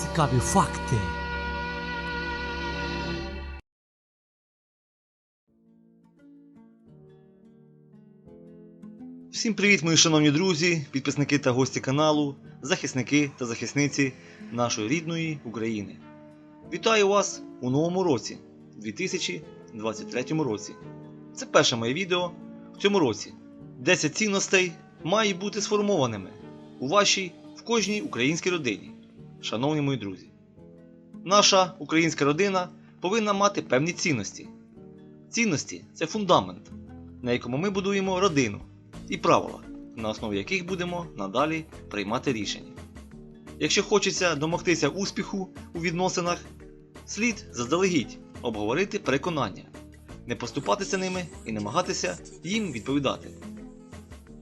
Цікаві факти. Всім привіт, мої шановні друзі, підписники та гості каналу, захисники та захисниці нашої рідної України. Вітаю вас у новому році, 2023 році. Це перше моє відео в цьому році. 10 цінностей мають бути сформованими у вашій, в кожній українській родині. Шановні мої друзі. Наша українська родина повинна мати певні цінності. Цінності це фундамент, на якому ми будуємо родину і правила, на основі яких будемо надалі приймати рішення. Якщо хочеться домогтися успіху у відносинах, слід заздалегідь обговорити переконання, не поступатися ними і намагатися їм відповідати.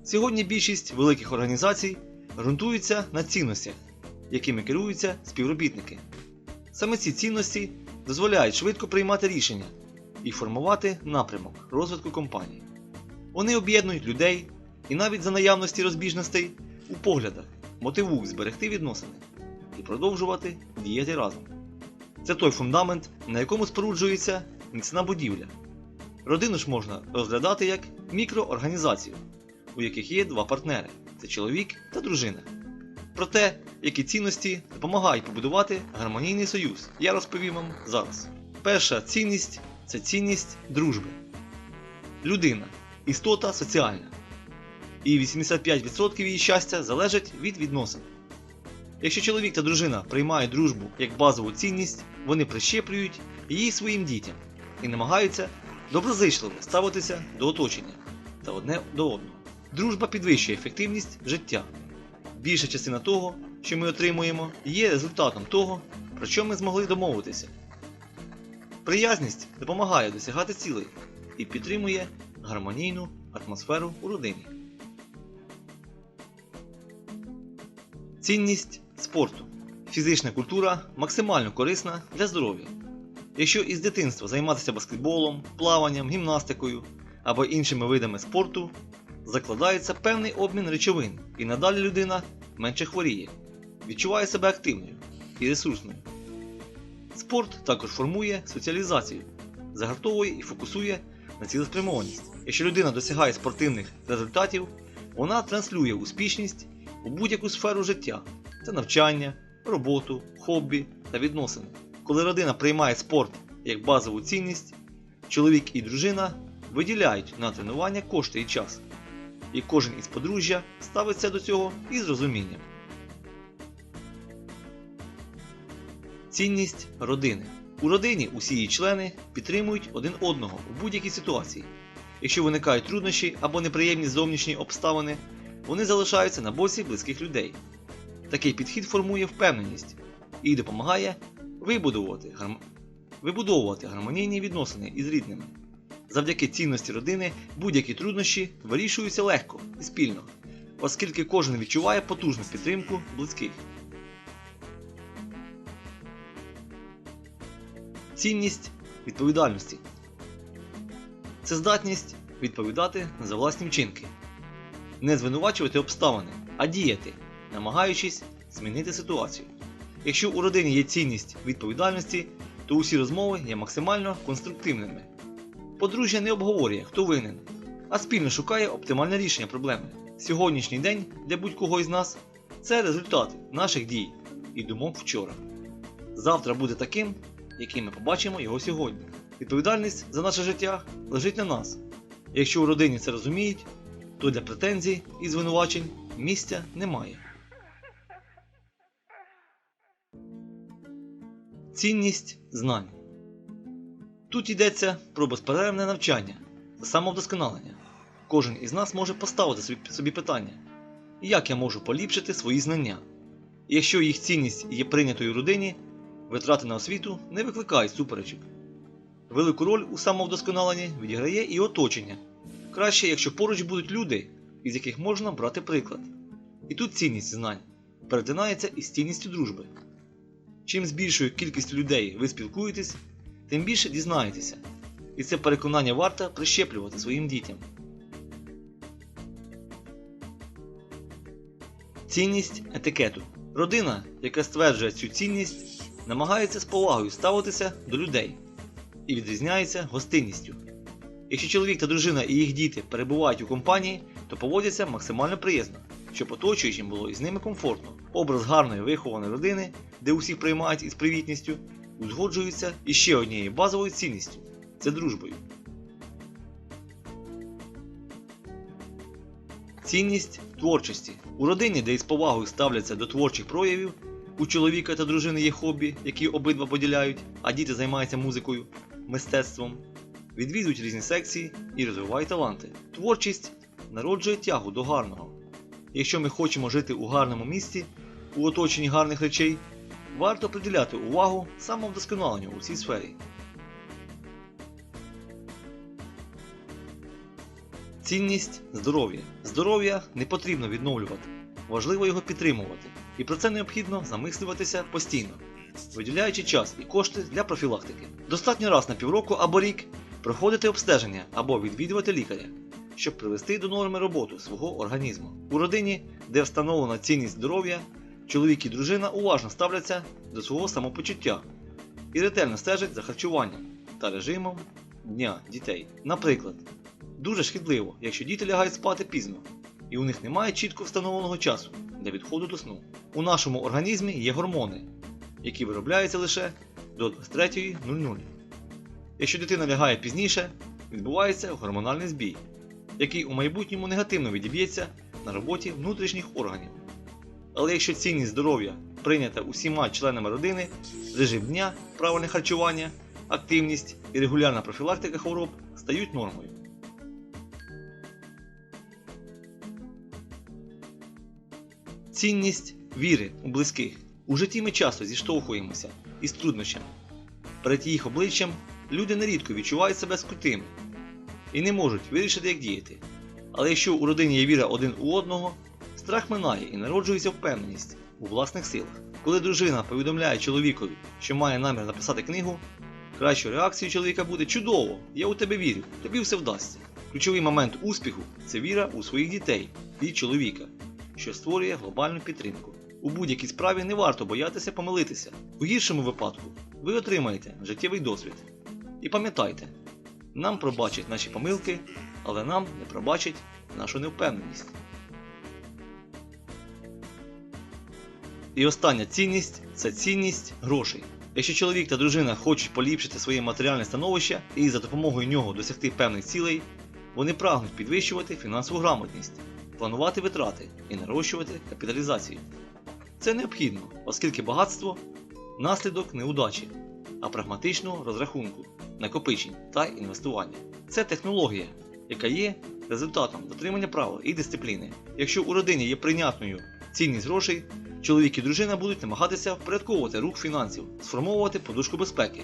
Сьогодні більшість великих організацій ґрунтуються на цінностях, якими керуються співробітники. Саме ці цінності дозволяють швидко приймати рішення і формувати напрямок розвитку компанії. Вони об'єднують людей і навіть за наявності розбіжностей у поглядах мотивують зберегти відносини і продовжувати діяти разом. Це той фундамент, на якому споруджується міцна будівля. Родину ж можна розглядати як мікроорганізацію, у яких є два партнери це чоловік та дружина. Про те, які цінності допомагають побудувати гармонійний союз, я розповім вам зараз. Перша цінність це цінність дружби. Людина істота соціальна. І 85% її щастя залежить від відносин. Якщо чоловік та дружина приймають дружбу як базову цінність, вони прищеплюють її своїм дітям і намагаються доброзичливо ставитися до оточення та одне до одного. Дружба підвищує ефективність життя. Більша частина того, що ми отримуємо, є результатом того, про що ми змогли домовитися. Приязність допомагає досягати цілей і підтримує гармонійну атмосферу у родині. Цінність спорту. Фізична культура максимально корисна для здоров'я. Якщо із дитинства займатися баскетболом, плаванням, гімнастикою або іншими видами спорту, закладається певний обмін речовин, і надалі людина менше хворіє, відчуває себе активною і ресурсною. Спорт також формує соціалізацію, загартовує і фокусує на цілеспрямованість. Якщо людина досягає спортивних результатів, вона транслює успішність у будь-яку сферу життя це навчання, роботу, хобі та відносини. Коли родина приймає спорт як базову цінність, чоловік і дружина виділяють на тренування кошти і час. І кожен із подружжя ставиться до цього із розумінням. Цінність родини. У родині усі її члени підтримують один одного у будь-якій ситуації. Якщо виникають труднощі або неприємні зовнішні обставини, вони залишаються на боці близьких людей. Такий підхід формує впевненість і допомагає вибудовувати, гарм... вибудовувати гармонійні відносини із рідними. Завдяки цінності родини будь-які труднощі вирішуються легко і спільно, оскільки кожен відчуває потужну підтримку близьких. Цінність відповідальності це здатність відповідати за власні вчинки, не звинувачувати обставини, а діяти, намагаючись змінити ситуацію. Якщо у родині є цінність відповідальності, то усі розмови є максимально конструктивними. Подружжя не обговорює, хто винен, а спільно шукає оптимальне рішення проблеми. Сьогоднішній день для будь-кого із нас це результат наших дій і думок вчора. Завтра буде таким, яким ми побачимо його сьогодні. Відповідальність за наше життя лежить на нас. Якщо у родині це розуміють, то для претензій і звинувачень місця немає. Цінність знань. Тут йдеться про безперервне навчання самовдосконалення. Кожен із нас може поставити собі, собі питання, як я можу поліпшити свої знання. Якщо їх цінність є прийнятою в родині, витрати на освіту не викликають суперечок. Велику роль у самовдосконаленні відіграє і оточення. Краще, якщо поруч будуть люди, із яких можна брати приклад. І тут цінність знань перетинається із цінністю дружби. Чим з більшою кількістю людей ви спілкуєтесь, тим більше дізнаєтеся. І це переконання варто прищеплювати своїм дітям. Цінність етикету. Родина, яка стверджує цю цінність, намагається з повагою ставитися до людей і відрізняється гостинністю. Якщо чоловік та дружина і їх діти перебувають у компанії, то поводяться максимально приязно, щоб оточуючим було із ними комфортно. Образ гарної вихованої родини, де усіх приймають із привітністю, узгоджується із ще однією базовою цінністю це дружбою. Цінність творчості. У родині, де із повагою ставляться до творчих проявів, у чоловіка та дружини є хобі, які обидва поділяють, а діти займаються музикою, мистецтвом, відвідують різні секції і розвивають таланти. Творчість народжує тягу до гарного. Якщо ми хочемо жити у гарному місті, у оточенні гарних речей, варто приділяти увагу самовдосконаленню у цій сфері. Цінність здоров'я. Здоров'я не потрібно відновлювати, важливо його підтримувати. І про це необхідно замислюватися постійно, виділяючи час і кошти для профілактики. Достатньо раз на півроку або рік проходити обстеження або відвідувати лікаря, щоб привести до норми роботу свого організму. У родині, де встановлена цінність здоров'я, чоловік і дружина уважно ставляться до свого самопочуття і ретельно стежать за харчуванням та режимом дня дітей. Наприклад, Дуже шкідливо, якщо діти лягають спати пізно, і у них немає чітко встановленого часу для відходу до сну. У нашому організмі є гормони, які виробляються лише до 23.00. Якщо дитина лягає пізніше, відбувається гормональний збій, який у майбутньому негативно відіб'ється на роботі внутрішніх органів. Але якщо цінність здоров'я прийнята усіма членами родини, режим дня, правильне харчування, активність і регулярна профілактика хвороб стають нормою. Цінність віри у близьких. У житті ми часто зіштовхуємося із труднощами. Перед їх обличчям люди нерідко відчувають себе скрутими і не можуть вирішити, як діяти. Але якщо у родині є віра один у одного, страх минає і народжується впевненість у власних силах. Коли дружина повідомляє чоловікові, що має намір написати книгу, кращою реакцією чоловіка буде чудово, я у тебе вірю, тобі все вдасться. Ключовий момент успіху це віра у своїх дітей і чоловіка що створює глобальну підтримку. У будь-якій справі не варто боятися помилитися. У гіршому випадку ви отримаєте життєвий досвід. І пам'ятайте, нам пробачать наші помилки, але нам не пробачать нашу невпевненість. І остання цінність це цінність грошей. Якщо чоловік та дружина хочуть поліпшити своє матеріальне становище і за допомогою нього досягти певних цілей, вони прагнуть підвищувати фінансову грамотність планувати витрати і нарощувати капіталізацію. Це необхідно, оскільки багатство наслідок неудачі, а прагматичного розрахунку, накопичень та інвестування. Це технологія, яка є результатом дотримання правил і дисципліни. Якщо у родині є прийнятною цінність грошей, чоловік і дружина будуть намагатися впорядковувати рух фінансів, сформовувати подушку безпеки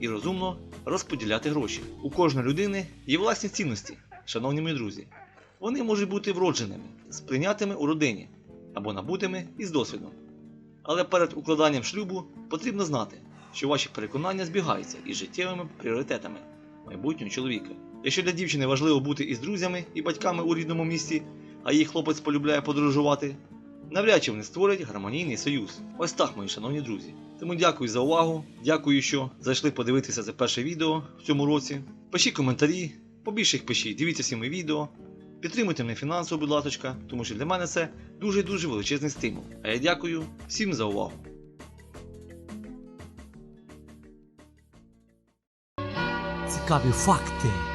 і розумно розподіляти гроші. У кожної людини є власні цінності, шановні мої друзі. Вони можуть бути вродженими, сприйнятими у родині або набутими із досвідом. Але перед укладанням шлюбу потрібно знати, що ваші переконання збігаються із життєвими пріоритетами майбутнього чоловіка. Якщо для дівчини важливо бути із друзями і батьками у рідному місті, а її хлопець полюбляє подорожувати, навряд чи вони створять гармонійний союз. Ось так, мої шановні друзі. Тому дякую за увагу, дякую, що зайшли подивитися це перше відео в цьому році. Пишіть коментарі, побільше їх пишіть, дивіться всі мої відео. Підтримуйте мене фінансово, будь ласка, тому що для мене це дуже-дуже величезний стимул. А я дякую всім за увагу. Цікаві факти.